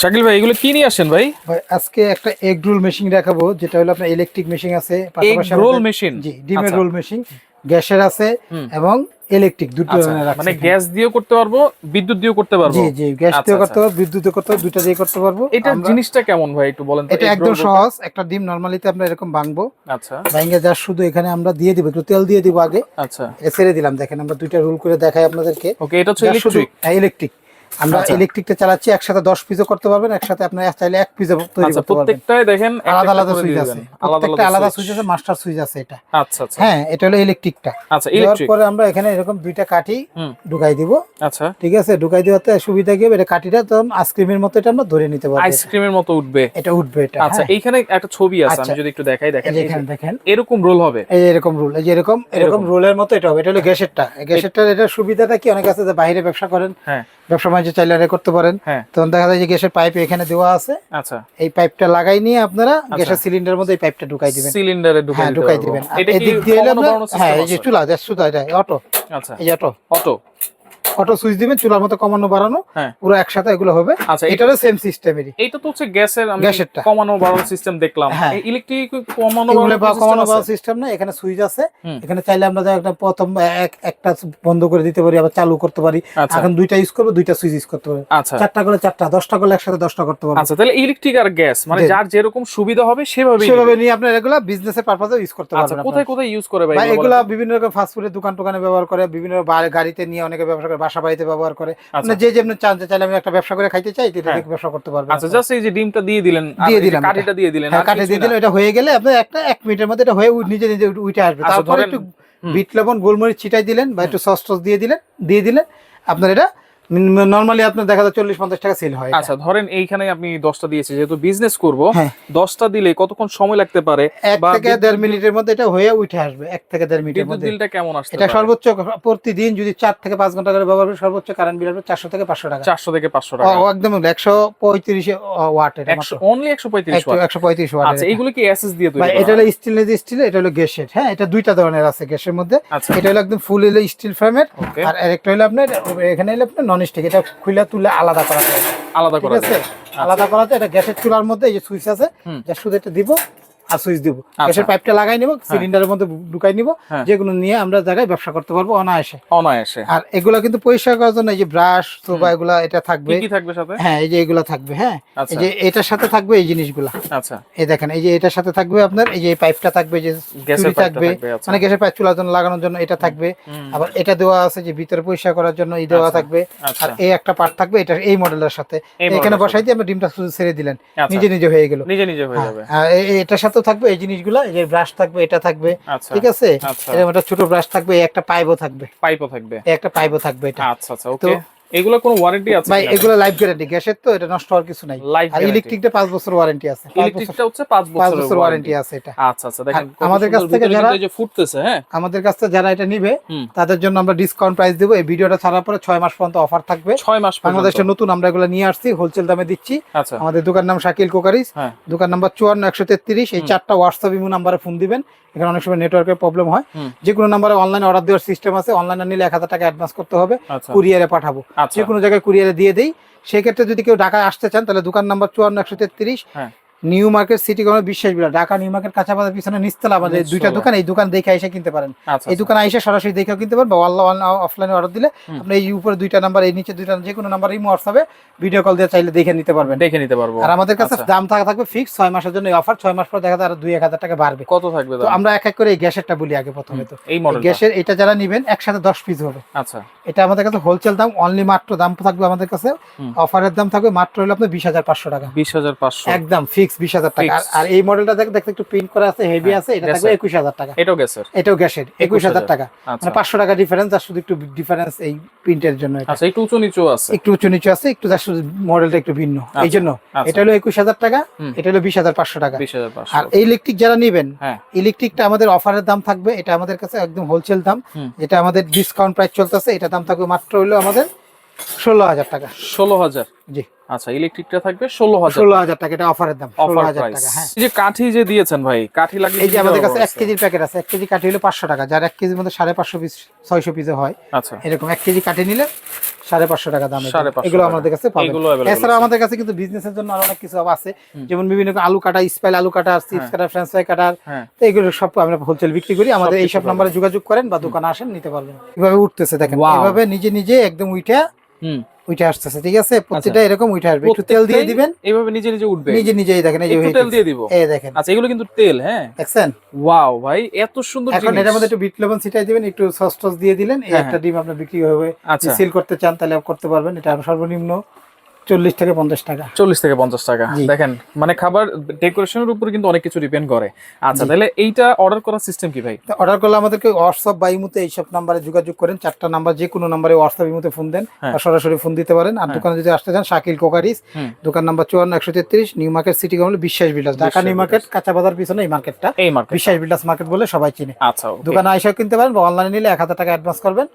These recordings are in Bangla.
শাকিল ভাই এগুলো কি নিয়ে আসেন ভাই? ভাই আজকে একটা এগ রোল মেশিন দেখাবো যেটা হলো আপনার ইলেকট্রিক মেশিন আছে এগ পাশাপাশি রোল মেশিন জি ডিমের আচ্ছা। রোল মেশিন গ্যাসের আছে এবং ইলেকট্রিক দুটো আচ্ছা, ধরনের আছে মানে গ্যাস দিয়েও করতে পারব বিদ্যুৎ দিয়েও করতে পারব? জি জি গ্যাস আচ্ছা, দিয়ে আচ্ছা। করতে পারব বিদ্যুৎ দিয়ে করতে পারব দুটো দিয়ে করতে পারব। এটা জিনিসটা কেমন ভাই একটু বলেন এটা একদম সহজ একটা ডিম নরমালিতে আমরা এরকম ভাঙবো। আচ্ছা। ভাঙে যা শুধু এখানে আমরা দিয়ে দিব একটু তেল দিয়ে দিব আগে। আচ্ছা। ছেড়ে দিলাম দেখেন আমরা দুইটা রোল করে দেখাই আপনাদেরকে। ওকে এটা হচ্ছে ইলেকট্রিক ইলেকট্রিক আমরা আচ্ছা। ইলেকট্রিকটা চালাচ্ছি একসাথে দশ পিসও করতে পারবেন একসাথে আপনার চাইলে এক পিসও তৈরি আচ্ছা করতে পারবেন। আচ্ছা প্রত্যেকটাই দেখেন আলাদা আলাদা সুইচ আছে। প্রত্যেকটা আলাদা সুইচ আছে মাস্টার সুইচ আছে এটা। আচ্ছা আচ্ছা। হ্যাঁ এটা হলো ইলেকট্রিকটা আচ্ছা ইলেকট্রিক পরে আমরা এখানে এরকম দুইটা কাঠি ঢুকাই দিব। আচ্ছা। ঠিক আছে ঢুকাই দেওয়াতে সুবিধা কি হবে? এটা কাঠিটা তখন আইসক্রিমের মতো এটা আমরা ধরে নিতে পারব। আইসক্রিমের মতো উঠবে। এটা উঠবে এটা আচ্ছা হ্যাঁ। এইখানে একটা ছবি আছে আমি আচ্ছা। যদি একটু দেখাই দেখেন। এখানে দেখেন। এরকম রোল হবে। এই এরকম রোল এই যে এরকম এরকম। রোলের মতো এটা হবে। এটা হলো গ্যাসেরটা। এই গ্যাসেরটার এটা সুবিধাটা কি? অনেক আছে যে বাইরে ব্যবসা করেন। হ্যাঁ। ব্যবসা বাণিজ্য চাইলে করতে পারেন। হ্যাঁ। তখন দেখা যায় যে গ্যাসের পাইপ এখানে দেওয়া আছে। আচ্ছা। এই পাইপটা লাগাই নিয়ে আপনারা গ্যাসের সিলিন্ডারের মধ্যে এই পাইপটা ঢুকাই দিবেন। সিলিন্ডারে ঢুকাই হ্যাঁ ঢুকাই দিবেন। এদিক দিয়ে হ্যাঁ এই যে? চুলা সুতা এটা অটো। আচ্ছা। এই অটো। অটো? অটো সুইচ দিবেন চুলার মতো কমানো বাড়ানো হ্যাঁ। পুরো একসাথে এগুলো হবে। আচ্ছা এটারও সেম সিস্টেমেরই এইটা তো হচ্ছে গ্যাসের গ্যাসেরটা। কমানো বাড়ানো সিস্টেম দেখলাম। হ্যাঁ। ইলেকট্রিক কমানো কমানো system বাড়ানো সিস্টেম না এখানে সুইচ আছে। এখানে চাইলে আমরা একটা প্রথম এক একটা বন্ধ করে দিতে পারি আবার চালু করতে পারি। আচ্ছা। এখন দুইটা ইউজ করব দুইটা সুইচ ইউজ করতে পারি। আচ্ছা। চারটা করে চারটা দশটা করলে একসাথে দশটা করতে পারব। আচ্ছা তাহলে ইলেকট্রিক আর গ্যাস মানে যার যেরকম সুবিধা হবে সেভাবে সেভাবে নিয়ে আপনার এগুলো বিজনেসের পারপাসে ইউজ করতে আচ্ছা পারবেন কোথায় কোথায় ইউজ করে ভাই এগুলো বিভিন্ন রকম ফাস্টফুডের দোকান টোকানে ব্যবহার করে বিভিন্ন গাড়িতে নিয়ে অনেকে ব্যবসা করে। বাসা বাড়িতে ব্যবহার করে। আচ্ছা। মানে যে যেমন চাঁদে চাইলে আমি একটা ব্যবসা করে খাইতে চাই এটা হ্যাঁ। ব্যবসা করতে পারব আচ্ছা জাস্ট এই যে ডিমটা দিয়ে দিলেন দিয়ে দিলাম কাঠিটা দিয়ে দিলেন হ্যাঁ আর দিয়ে দিলেন দিলে এটা হয়ে গেলে আপনার একটা এক মিনিটের মধ্যে এটা হয়ে নিজে নিজে উঠে- উঠে আসবে। আচ্ছা, তারপরে একটু বিট লবণ গোলমরিচ ছিটাই দিলেন বা একটু সস টস দিয়ে দিলেন দিয়ে দিলেন। আপনার এটা নর্মালি আপনার দেখা যায় চল্লিশ পঞ্চাশ টাকা সেল হয় আচ্ছা ধরেন এইখানে আপনি দশটা দিয়েছে যেহেতু বিজনেস করব হ্যাঁ। দশটা দিলে কতক্ষণ সময় লাগতে পারে? এক থেকে দেড় মিনিটের মধ্যে এটা হয়ে উঠে আসবে এক থেকে দেড় মিনিটের মধ্যে। বিলটা কেমন এটা সর্বোচ্চ প্রতিদিন যদি চার থেকে পাঁচ ঘণ্টা করে ব্যবহার করি সর্বোচ্চ কারেন্ট বিল আসবে চারশো থেকে পাঁচশো টাকা। চারশো থেকে পাঁচশো টাকা। একদম একশো পঁয়ত্রিশ ওয়াট অনলি একশো পঁয়ত্রিশ একশো পঁয়ত্রিশ ওয়াট আচ্ছা এইগুলো কি এসএস দিয়ে তৈরি এটা হলো স্টিল যে স্টিল এটা হলো গ্যাসের। হ্যাঁ এটা দুইটা ধরনের আছে গ্যাসের মধ্যে। আচ্ছা। এটা হলো একদম ফুল হলো স্টিল ফ্রেমের আর আরেকটা হলো আপনার এখানে হলো আপনার নন এটা খুলে তুলে আলাদা করা যায়। আলাদা করা আছে? আলাদা করাতে এটা গ্যাসের চুলার মধ্যে এই যে সুইচ আছে। যা শুধু এটা দিব আর সুইচ দিব। আচ্ছা। গ্যাসের পাইপটা লাগাই নিব সিলিন্ডারের মধ্যে ঢুকাই নিব হ্যাঁ। যেগুলো নিয়ে আমরা জায়গায় ব্যবসা করতে পারব অনায়াসে। অনায়াসে। আর এগুলো কিন্তু পরিষ্কার করার জন্য এই যে ব্রাশ সোবা এগুলা এটা থাকবে। কি থাকবে সাথে? হ্যাঁ এই যে এগুলা থাকবে হ্যাঁ। আচ্ছা। এই যে এটার সাথে থাকবে এই জিনিসগুলা। আচ্ছা। এই দেখেন এই যে এটার সাথে থাকবে আপনার এই যে পাইপটা থাকবে যে গ্যাসের থাকবে। আচ্ছা। মানে গ্যাসের পাইপ চুলার জন্য লাগানোর জন্য এটা থাকবে। আবার এটা দেওয়া আছে যে ভিতরে পরিষ্কার করার জন্য এই দেওয়া থাকবে। আর এই একটা পার্ট থাকবে এটা এই মডেলের সাথে। এখানে বসাই দিয়ে আমরা ডিমটা ছেড়ে দিলেন। নিজে নিজে হয়ে গেল। নিজে নিজে হয়ে যাবে। এ- এ- এটার সাথেও থাকবে এই জিনিসগুলা এই যে ব্রাশ থাকবে এটা থাকবে আচ্ছা ঠিক আছে? আচ্ছা। এরকম একটা ছোট ব্রাশ থাকবে একটা পাইপও থাকবে। পাইপও থাকবে। একটা পাইপও থাকবে এটা। আচ্ছা আচ্ছা ওকে এগুলো কোনো ওয়ারেন্টি আছে ভাই এগুলো লাইফ গ্যারান্টি গ্যাসের তো এটা নষ্ট হওয়ার কিছু নাই। আর ইলেকট্রিকটা পাঁচ বছর ওয়ারেন্টি আছে। ইলেকট্রিকটা হচ্ছে 5 পাঁচ বছর ওয়ারেন্টি আছে এটা। আচ্ছা আচ্ছা দেখেন আমাদের কাছ থেকে যারা- এই যে ফুটতেছে হ্যাঁ? আমাদের কাছ থেকে যারা এটা নিবে তাদের জন্য আমরা ডিসকাউন্ট প্রাইস দেবো। এই ভিডিওটা ছাড়ার পরে ছয় মাস পর্যন্ত অফার থাকবে। 6 মাস পর্যন্ত। বাংলাদেশের নতুন আমরা এগুলো নিয়ে আসছি হোলসেল দামে দিচ্ছি। আচ্ছা। আমাদের দোকান নাম শাকিল কোকারিস হ্যাঁ। দোকান নাম্বার চুয়ান্ন একশো তেত্রিশ। এই চারটা হোয়াটসঅ্যাপ ইমো নাম্বারে ফোন দিবেন। এখানে অনেক সময় নেটওয়ার্কের প্রবলেম হয়। যে কোনো নাম্বারে অনলাইন অর্ডার দেওয়ার সিস্টেম আছে। অনলাইনে নিলে এক হাজার টাকা অ্যাডভান্স করতে হবে। কুরিয়ারে পাঠাবো। আচ্ছা যে কোনো জায়গায় কুরিয়ারে দিয়ে দেই। সেক্ষেত্রে যদি কেউ ঢাকায় আসতে চান তাহলে দোকান নাম্বার চুয়ান্ন একশো তেত্রিশ। হ্যাঁ। নিউ মার্কেট সিটি কর্নার বিশ্বাস বিলা ঢাকা নিউ মার্কেট কাঁচা বাজার পিছনে নিচতলা আমাদের দুইটা দোকান এই দোকান দেখে এসে কিনতে পারেন। আচ্ছা এই দোকানে এসে সরাসরি দেখেও কিনতে পারেন বা অনলাইন অফলাইনে অর্ডার দিলে আপনি এই উপরে দুইটা নাম্বার এই নিচে দুইটা যে কোনো নাম্বার এই হোয়াটসঅ্যাপে ভিডিও কল দিয়ে চাইলে দেখে নিতে পারবেন। দেখে নিতে পারব। আর আমাদের কাছে আচ্ছা। দাম থাকা থাকবে ফিক্স ছয় মাসের জন্য অফার ছয় মাস পর দেখা যায় আরও দুই এক হাজার টাকা বাড়বে। কত থাকবে তো আমরা এক এক করে এই গ্যাসেরটা বলি আগে প্রথমে তো। এই এই গ্যাসের এটা যারা নিবেন একসাথে দশ পিস হবে। আচ্ছা। এটা আমাদের কাছে হোলসেল দাম অনলি মাত্র দাম থাকবে আমাদের কাছে। অফারের দাম থাকবে মাত্র হলো আপনার বিশ হাজার পাঁচশো টাকা। 20500 একদম ফিক্স বিশ হাজার টাকা। আর- এই মডেলটা দেখতে একটু প্রিন্ট করা আছে হেভি হ্যাঁ, আছে এটা থাকবে একুশ হাজার টাকা। এটাও গ্যাসের এটাও গ্যাসের একুশ হাজার। টাকা। আচ্ছা। মানে পাঁচশো টাকা ডিফারেন্স আর শুধু একটু ডিফারেন্স এই প্রিন্টের জন্য আচ্ছা একটু উঁচু নিচু আছে। একটু উঁচু নিচু আছে একটু শুধু মডেলটা একটু ভিন্ন। এই জন্য আচ্ছা। এটা হলো একুশ হাজার টাকা এটা হলো বিশ হাজার পাঁচশো টাকা। আর ইলেকট্রিক যারা নিবেন হ্যাঁ। ইলেকট্রিকটা আমাদের অফারের দাম থাকবে এটা আমাদের কাছে একদম হোলসেল দাম। এটা আমাদের ডিসকাউন্ট প্রাইস চলতেছে এটা দাম থাকবে মাত্র হলো আমাদের ষোলো হাজার টাকা। 16000 জি। আচ্ছা ইলেকট্রিকটা থাকবে ষোলো হাজার। ষোলো হাজার টাকা এটা অফারের দাম। ষোলো হাজার টাকা হ্যাঁ। যে কাঠি যে দিয়েছেন ভাই কাঠি লাগলে এই যে আমাদের কাছে এক কেজির প্যাকেট আছে। এক কেজি কাঠি হলে পাঁচশো টাকা। যার এক কেজির মধ্যে সাড়ে পাঁচশো পিস ছয়শো পিসে হয়। আচ্ছা। এরকম এক কেজি কাঠি নিলে সাড়ে পাঁচশো টাকা দাম। এগুলো। 550 এগুলো টাকা। আমাদের কাছে পাবেন। এছাড়া আমাদের কাছে কিন্তু বিজনেসের জন্য আরও অনেক কিছু আছে। যেমন বিভিন্ন আলু কাটা স্পাইল আলু কাটা চিপস হ্যাঁ। কাটা ফ্রেঞ্চ ফ্রাই কাটার। হ্যাঁ। তো এগুলো সব আমরা হোলসেল বিক্রি করি। আমাদের এইসব। নাম্বারে যোগাযোগ করেন বা দোকানে আসেন নিতে পারবেন। কীভাবে উঠতেছে দেখেন. এভাবে নিজে নিজে একদম উইটা আসতেছে ঠিক আছে? প্রত্যেকটা এরকম আসবে। একটু তেল দিয়ে দিবেন। এইভাবে নিজে নিজে উঠবে। নিজে নিজেই দেখেন এই যে তেল দিয়ে দিব। এই দেখেন। আচ্ছা এগুলো কিন্তু তেল হ্যাঁ? দেখছেন? ওয়াও ভাই এত সুন্দর এখন। এটার মধ্যে একটু বিট লবণ ছিটাই দিবেন একটু সস টস দিয়ে দিলেন এই হ্যাঁ, একটা ডিম আপনি বিক্রি হবে। আচ্ছা। সিল করতে চান তাহলে করতে পারবেন। এটা সর্বনিম্ন। চল্লিশ থেকে পঞ্চাশ টাকা। চল্লিশ থেকে পঞ্চাশ টাকা। দেখেন মানে খাবার ডেকোরেশনের উপর কিন্তু অনেক কিছু ডিপেন্ড করে। আচ্ছা তাহলে এইটা অর্ডার করার সিস্টেম কি ভাই? অর্ডার করলে আমাদেরকে হোয়াটসঅ্যাপ বা ইমুতে এইসব নাম্বারে যোগাযোগ করেন। চারটা নাম্বার যে কোনো নাম্বারে হোয়াটসঅ্যাপ ইমুতে ফোন দেন হ্যাঁ। বা সরাসরি ফোন দিতে পারেন। আর দোকানে যদি আসতে চান শাকিল কোকারিস দোকান নাম্বার চুয়ান্ন একশো তেত্রিশ নিউ মার্কেট সিটি কমলে বিশ্বাস বিলাস ঢাকা নিউ মার্কেট কাঁচা বাজার পিছনে এই মার্কেটটা এই মার্কেট বিশ্বাস বিলাস মার্কেট বলে সবাই চিনে। আচ্ছা দোকানে আইসাও কিনতে পারেন বা অনলাইনে নিলে এক হাজার টাকা অ্যাডভান্স করবেন।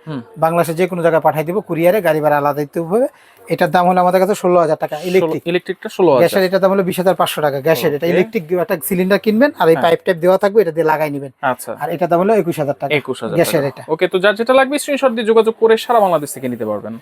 বাংলাদেশে যে কোনো জায়গায় পাঠিয়ে দিব কুরিয়ারে গাড়ি ভাড়া আলাদা দিতে হবে। এটার দাম হলো আমাদের কাছে ষোলো হাজার টাকা ইলেকট্রিক ইলেকট্রিকটা ষোলো গ্যাসের এটা দাম হলো বিশ হাজার পাঁচশো টাকা। গ্যাসের এটা ইলেকট্রিক একটা সিলিন্ডার কিনবেন আর এই হ্যাঁ। পাইপ টাইপ দেওয়া থাকবে এটা দিয়ে লাগাই নেবেন। আচ্ছা। আর এটা দাম হলো একুশ হাজার টাকা একুশ হাজার গ্যাসের এটা। ওকে তো যার যেটা লাগবে স্ক্রিনশট দিয়ে যোগাযোগ করে সারা বাংলাদেশ থেকে নিতে পারবেন।